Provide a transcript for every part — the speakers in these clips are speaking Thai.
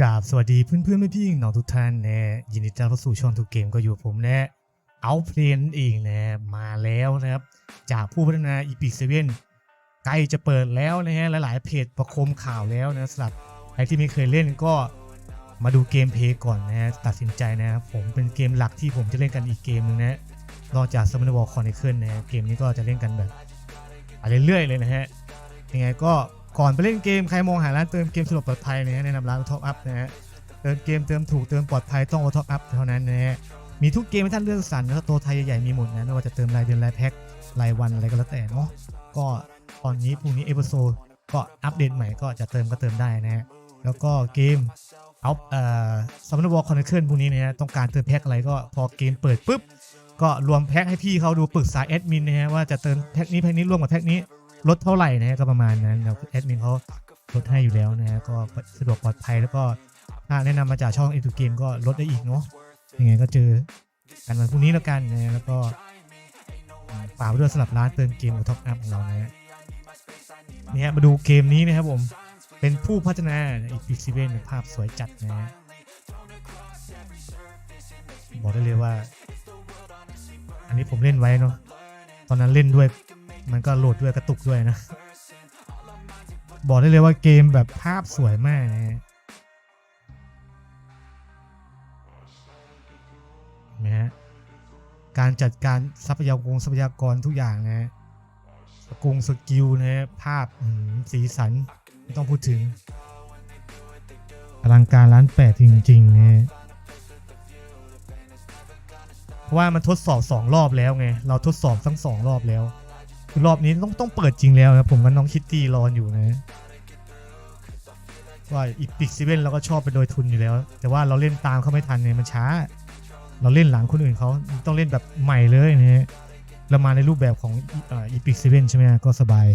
กราบสวัสดีเพื่อนเพื่อนๆพี่น้องทุกท่านนะยินดีต้อนรับสู่ช่องทุกเกมก็อยู่กับผมนะเอาเพลนเองนะมาแล้วนะครับ จากผู้พัฒนา Epic 7ใกล้จะเปิดแล้วนะฮะหลายๆเพจประคมข่าวแล้วนะสำหรับใครที่ไม่เคยเล่นก็มาดูเกมเพลย์ก่อนนะฮะตัดสินใจนะผมเป็นเกมหลักที่ผมจะเล่นกันอีกเกมหนึงนะนอกจาก s u m m o n War Chronicle นะฮะเกมนี้ก็จะเล่นกันแบบอะไรเรื่อยๆเลยนะฮะยังไงก็ ก่อนไปเล่นเกมใครมองหาร้านเติมเกมสะดวกปลอดภัยนะฮะแนะนำร้านท็อปอัพนะฮะเติมเกมเติมถูกเติมปลอดภัยต้องเอาท็อปอัพเท่านั้นนะฮะมีทุกเกมให้ท่านเลือกสรรนะครับตัวไทยใหญ่ๆมีหมดนะไม่ว่าจะเติมรายเดือนรายแพ็ครายวันอะไรก็แล้วแต่เนาะก็ตอนนี้พรุ่งนี้เอพิโซดก็อัปเดตใหม่ก็จะเติมก็เติมได้นะฮะแล้วก็เกมเอาเอ่อซัมมอนวอลคอนเนคเคิลพวกนี้นะฮะต้องการเติมแพ็คอะไรก็พอเกมเปิดปุ๊บก็รวมแพ็คให้พี่เขาดูปรึกษาแอดมินนะฮะว่าจะเติมแพ็คนี้แพ็คนี้ร่วมกับแพ็คนี้ ลดเท่าไหร่นะฮะก็ประมาณนั้นแล้วแอดมินเขาลดให้อยู่แล้วนะฮะก็สะดวกปลอดภัยแล้วก็ถ้าแนะนำมาจากช่อง i n t o Game ก็ลดได้อีกเนาะยังไงก็เจอกันวันพรุ่งนี้แล้วกันนะฮะแล้วก็ฝากด้วยสำหรับร้านเติมเกมกับท็อปอัพของเรานะฮะนี่ฮะมาดูเกมนี้นะครับผม เป็นผู้พัฒนาอีพิกซิเวนภาพสวยจัดนะฮะบอกได้เลยว่า อันนี้ผมเล่นไว้เนาะตอนนั้นเล่นด้วย มันก็โหลดด้วยกระตุกด้วยนะ บอกได้เลยว่าเกมแบบภาพสวยมากนะฮะเห็นไหมฮะการจัดการทรัพยากรทรัพยากรทุกอย่างนะฮะสกุงสกิลนะฮะภาพสีสันไม่ต้องพูดถึงอลังการร้านแปดจริงๆนะฮะเพราะว่ามันทดสอบสองรอบแล้วไง เราทดสอบทั้งสองรอบแล้ว คือรอบนี้ต้องต้องเปิดจริงแล้วนะผมกับน้องคิตตี้รออยู่นะว่าอีพิกซีเว่นเราก็ชอบไปโดยทุนอยู่แล้ว แต่ว่าเราเล่นตามเขาไม่ทันเนี่ยมันช้า เราเล่นหลังคนอื่นเขาต้องเล่นแบบใหม่เลยนะฮะเรามาในรูปแบบของอีพิกซีเว่นใช่ไหมก็สบาย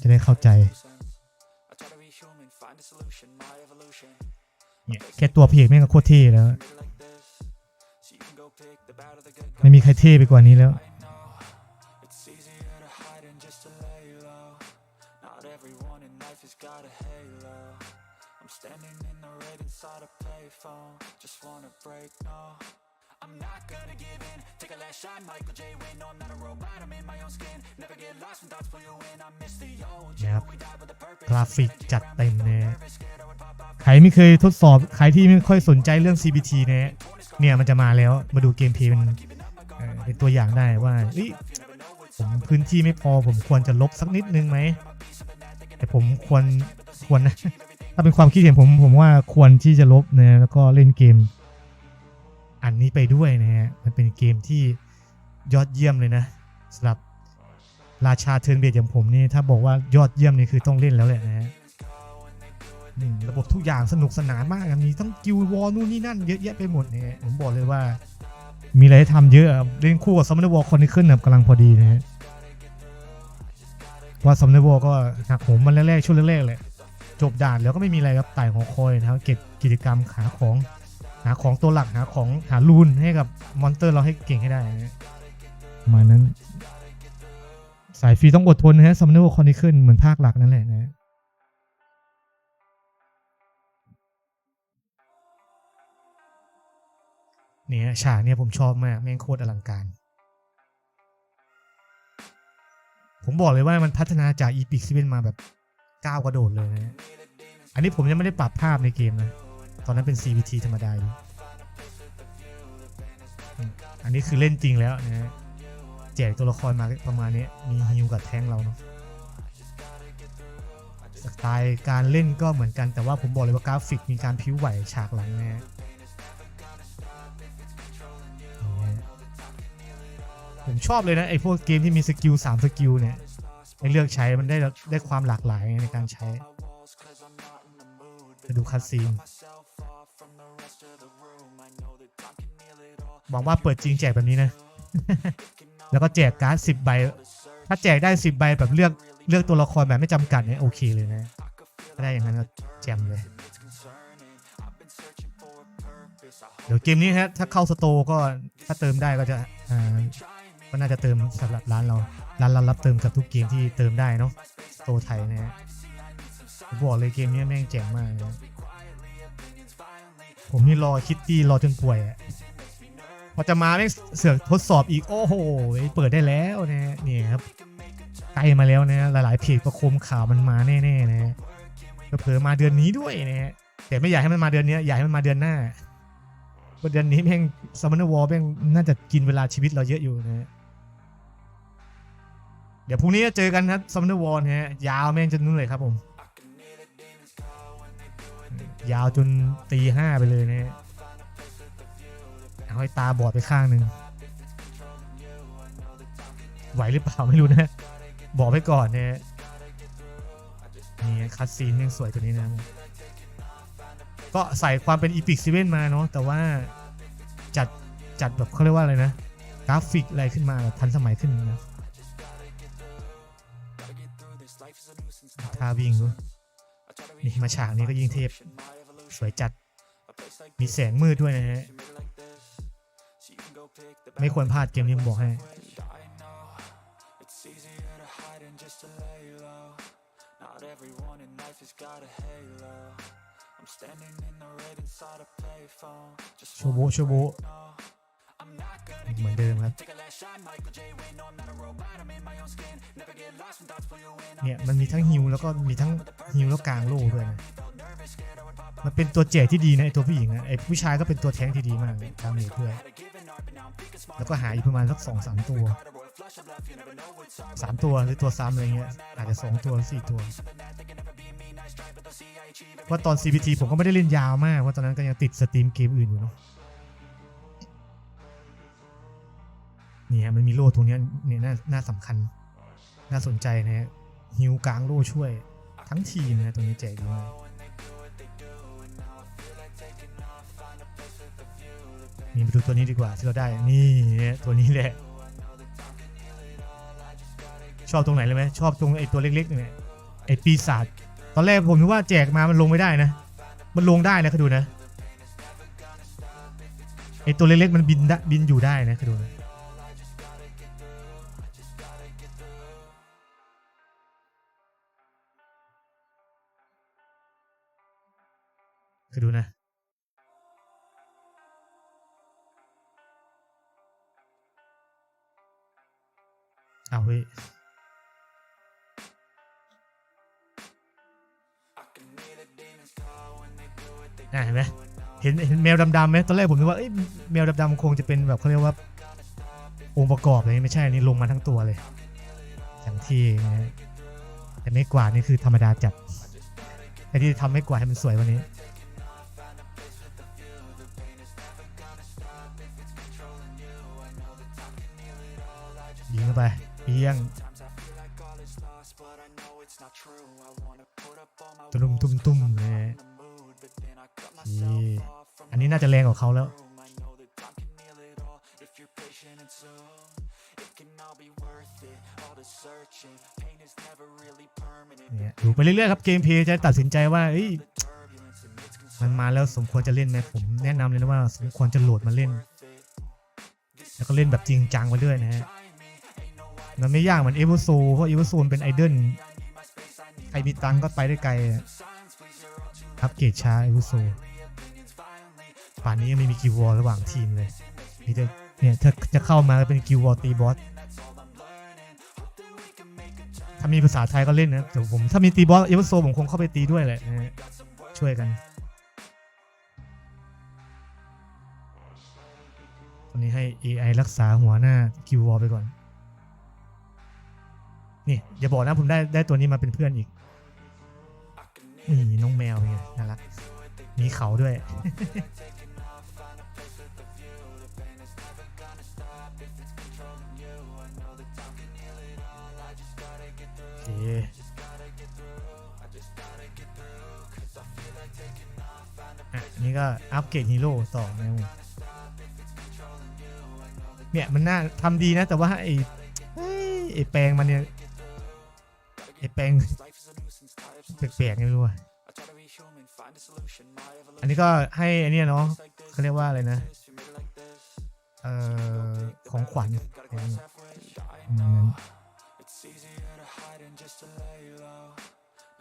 จะได้เข้าใจเนี่ยแค่ตัวเพลงแม่งก็โคตรเท่แล้ว ไม่มีใครเท่ไปกว่านี้แล้ว got a halo. I'm standing in the red inside a payphone. Just wanna break, no. I'm not gonna give in. Take a last shot, Michael J. Win. No, I'm not a robot. I'm in my own skin. Never get lost when thoughts pull you in. I miss the old นะ you. ครับ We die with a purpose. กราฟิกจัดเต็มเลยใครไม่เคยทดสอบ ใครที่ไม่ค่อยสนใจเรื่อง CBT นะฮะเนี่ยมันจะมาแล้วมาดูเกมเพลย์เป็นเอ่อเป็นตัวอย่างได้ว่าเอ้ยผมพื้นที่ไม่พอผมควรจะลบสักนิดนึงไหมแต่ ผมควรควรนะ ถ้าเป็นความคิดเห็นผมผมว่าควรที่จะลบนะแล้วก็เล่นเกม อันนี้ไปด้วยนะฮะมันเป็นเกมที่ยอดเยี่ยมเลยนะสำหรับราชาเทิร์นเบียดอย่างผมนี่ถ้าบอกว่ายอดเยี่ยมนี่คือต้องเล่นแล้วแหละนะฮะระบบทุกอย่างสนุกสนานมากมีทั้งกิลวอลนู่นนี่นั่นเยอะแยะไปหมดเนี่ยผมบอกเลยว่า มีอะไรให้ทำเยอะเล่นคู่กับซัมเมอร์วอลคอนนี้ขึ้นแบบกำลังพอดีนะฮะ ว่าซัมเมอร์วอลก็หักโหมมันแรกๆช่วงแรกๆเลยจบด่านแล้วก็ไม่มีอะไรครับไต่ของคอยนะครับเก็บกิจกรรมหาของหาของตัวหลักหาของหารูนให้กับมอนเตอร์เราให้เก่งให้ได้นะฮะประมาณนั้น สายฟรีต้องอดทนนะฮะซัมเมอร์วอลคอนนี้ขึ้นเหมือนภาคหลักนั่นแหละนะฮะเนี่ยฉากเนี่ยผมชอบมาก แม่งโคตรอลังการ ผมบอกเลยว่ามันพัฒนาจาก e p i c 7มาแบบก้าวกระโดดเลยนะอันนี้ผมยังไม่ได้ปรับภาพในเกมนะ ตอนนั้นเป็น CVT ธรรมดาอยู่อันนี้คือเล่นจริงแล้วนะฮะแจกตัวละครมาประมาณนี้มีฮิวกับแท้งเราเนาะสไตล์การเล่นก็เหมือนกันแต่ว่าผมบอกเลยว่ากราฟิกมีการพิ้วไหวฉากหลังนะ ผมชอบเลยนะไอ้พวกเกมที่มีสกิล3สกิลเนี่ยให้เลือกใช้มันได้ได้ความหลากหลายในการใช้จะดูคัดซีนหวังว่าเปิดจริงแจกแบบนี้นะ แล้วก็แจกการ์ด10ใบ ถ้าแจกได้10ใบแบบเลือกเลือกตัวละครแบบไม่จำกัดเนี่ยโอเคเลยนะถ้าได้อย่างนั้นก็แจมเลย เดี๋ยวเกมนี้ฮะถ้าเข้าสโตก็ถ้าเติมได้ก็จะ ก็น่าจะเติมสำหรับร้านเรา ร้านเรารับเติมกับทุกเกมที่เติมได้เนาะโตไทยนะฮะผมบอกเลยเกมนี้แม่งแจ๋งมากนะผมนี่รอคิตตี้รอจนป่วยอะพอจะมาไม่งเสือกทดสอบอีกโอ้โหเปิดได้แล้วนะนี่ครับใกล้มาแล้วนะหลายๆเพจประโคมข่าวมันมาแน่ๆนะเผลอมาเดือนนี้ด้วยนะฮะแต่ไม่อยากให้มันมาเดือนนี้อยากให้มันมาเดือนหน้าเดือนนี้แม่งซัมเมอร์วอลแม่งน่าจะกินเวลาชีวิตเราเยอะอยู่นะฮะ ดี๋ยวพรุ่งนี้จะเจอกันครับซัมเมอร์วอลฮะยาวแม่งจนนู่นเลยครับผม ยาวจนตีห้าไปเลยนะฮะเอาให้ตาบอดไปข้างหนึ่งไหวหรือเปล่าไม่รู้นะ บอกไว้ก่อนนะฮะนี่คัดซีนยังสวยตัวนี้นะ ก็ใส่ความเป็นอีพิกซีเว่นมาเนาะแต่ว่าจัดจัดแบบเขาเรียกว่าอะไรนะ กราฟิกอะไรขึ้นมาแบบทันสมัยขึ้นนะ ท่าวิ่งดูนี่มาฉากนี้ก็ยิ่งเทพ สวยจัด มีแสงมืดด้วยนะฮะ ไม่ควรพลาดเกมนี้ผมบอกให้ It's easier to hide than just to lay low. Not everyone in life has got a halo. I'm standing in the red inside a payphone. Just โชโบโชโบ I'm not gonna เหมือนเดิมครับ เนี่ยมันมีทั้งฮิวแล้วก็มีทั้งฮิวแล้วกลางโล่ด้วยนะ มันเป็นตัวแจกที่ดีนะไอตัวผู้หญิงนะไอผู้ชายก็เป็นตัวแท้งที่ดีมากตามเหตุด้วยแล้วก็หาอีกประมาณสักสองสามตัวสามตัวหรือตัวซ้ำอะไรเงี้ยอาจจะสองตัวสี่ตัวเพราตอน CPT ผมก็ไม่ได้เล่นยาวมากเพราะตอนนั้นก็ยังติดสตรีมเกมอื่นอยู่เนาะ นี่ฮะมันมีโล่ตรงนี้เนี่ยน่าน่าสำคัญ น่าสนใจนะฮะฮิวกลางโล่ช่วย ทั้งทีมนะตรงนี้แจกดีมากนี่มาดูตัวนี้ดีกว่าที่เราได้ นี่ตัวนี้แหละ ชอบตรงไหนเลยไหมชอบตรงไอ้ตัวเล็กๆเนี่ยไอ้ปีศาจตอนแรกผมนึกว่าแจกมามันลงไม่ได้นะ มันลงได้นะคือดูนะไอ้ตัวเล็กๆมันบินได้บินอยู่ได้นะคือดูนะ คือดูนะ เอาเฮ้ยอะเห็นไหมเห็นเห็นแมวดำๆไหมตอนแรกผมนึกว่าเอ้แมวดำๆคงจะเป็นแบบเขาเรียกว่า องค์ประกอบอะไรไม่ใช่อันนี่ลงมาทั้งตัวเลยอย่างที่นะแต่ไม่กวาดนี่คือธรรมดาจัดไอ้ที่ทำไม่กวาดให้มันสวยวันนี้ เข้าไปเปี้ยงตุ่มตุ่มตุ่มเลยนี่อันนี้น่าจะแรงกว่าเขาแล้ว เนี่ยดูไปเรื่อยๆครับเกมเพลย์จะตัดสินใจว่ามันมาแล้วสมควรจะเล่นไหมผมแนะนำเลยนะว่า สมควรจะโหลดมาเล่น แล้วก็เล่นแบบจริงจังไปด้วยนะฮะ มันไม่ยากเหมือนเอเวอร์โซเพราะเอเวอร์โซนเป็นไอดอลใครมีตังก็ไปได้ไกลอะอัปเกรดช้าเอเวอร์โซป่านนี้ยังไม่มีกิววอลระหว่างทีมเลยมีแต่เนี่ยถ้าจะเข้ามาเป็นกิววอลตีบอสถ้ามีภาษาไทยก็เล่นนะแต่ผมถ้ามีตีบอสเอเวอร์โซผมคงเข้าไปตีด้วยแหละนะฮะช่วยกันตอนนี้ให้ AI รักษาหัวหน้ากิววอลไปก่อน นี่อย่าบอกนะผมได้ได้ตัวนี้มาเป็นเพื่อนอีกนี่น้องแมวเนี่ยน่ารักมีเขาด้วย โอเคอะอันนี้ก็อัปเกรดฮีโร่ต่อนะครับผมเนี่ยมันน่าทำดีนะ แต่ว่าไอ้ไอ้แปลงมันเนี่ย ไอ้แปลงแปลกๆไม่รู้อะอันนี้ก็ให้อันเนี้ยเนาะเขาเรียกว่าอะไรนะ เอ่อ ของขวัญประมาณนั้น It's easier to hide than just to lay low.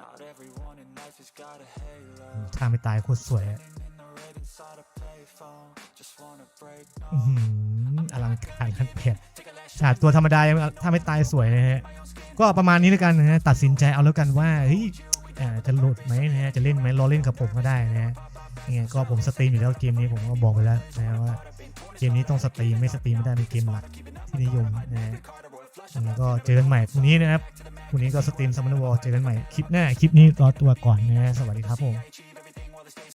Not everyone in life has got a halo. ถ้าไม่ตายโคตรสวยอะ อื้อหืออลังการขั้นเผ็ดฉากตัวธรรมดายังถ้าไม่ตายสวยนะฮะ ก็ประมาณนี้แล้วกันนะฮะตัดสินใจเอาแล้วกันว่าเฮ้ยอ่าจะโหลดไหมนะฮะจะเล่นไหมรอเล่นกับผมก็ได้นะฮะยังไงก็ผมสตรีมอยู่แล้วเกมนี้ผมก็บอกไปแล้วนะฮะว่าเกมนี้ต้องสตรีมไม่สตรีมไม่ได้เป็นเกมหลักที่นิยมนะฮะยังไงก็เจอกันใหม่พรุ่งนี้นะครับพรุ่งนี้ก็สตรีมซัมมอนวอลเจอกันใหม่คลิปหน้าคลิปนี้รอตัวก่อนนะฮะสวัสดีครับผม